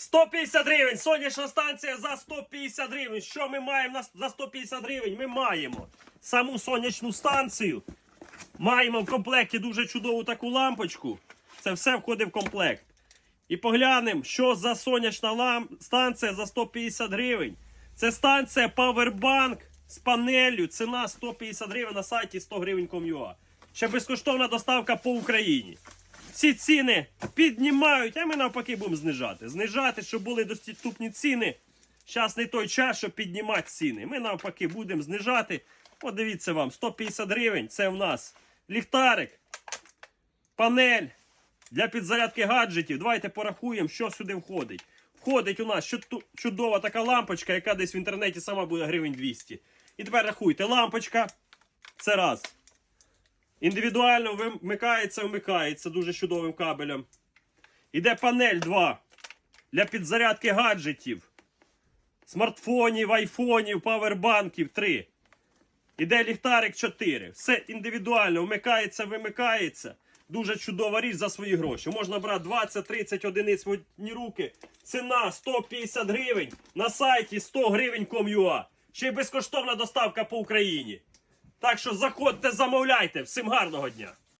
150 гривень. Сонячна станція за 150 гривень. Що ми маємо за 150 гривень? Ми маємо саму сонячну станцію. Маємо в комплекті дуже чудову таку лампочку. Це все входить в комплект. І поглянемо, що за сонячна лам... станція за 150 гривень. Це станція Powerbank з панеллю. Ціна 150 гривень на сайті 100 гривень Ком'юа. Ще безкоштовна доставка по Україні. Всі ціни піднімають, а ми навпаки будемо знижати. Знижати, щоб були доступні ціни. Зараз не той час, щоб піднімати ціни. Ми навпаки будемо знижати. Подивіться вам, 150 гривень. Це в нас ліхтарик, панель для підзарядки гаджетів. Давайте порахуємо, що сюди входить. Входить у нас чудова така лампочка, яка десь в інтернеті сама буде гривень 200. І тепер рахуйте, лампочка. Це раз. Індивідуально вмикається, вмикається дуже чудовим кабелем. Іде панель 2 для підзарядки гаджетів. Смартфонів, айфонів, павербанків 3. Іде ліхтарик 4. Все індивідуально вмикається, вимикається. Дуже чудова річ за свої гроші. Можна брати 20-30 одиниць в одні руки. Ціна 150 гривень. На сайті 100 гривень com.ua. Ще й безкоштовна доставка по Україні. Так що заходьте, замовляйте. Всім гарного дня!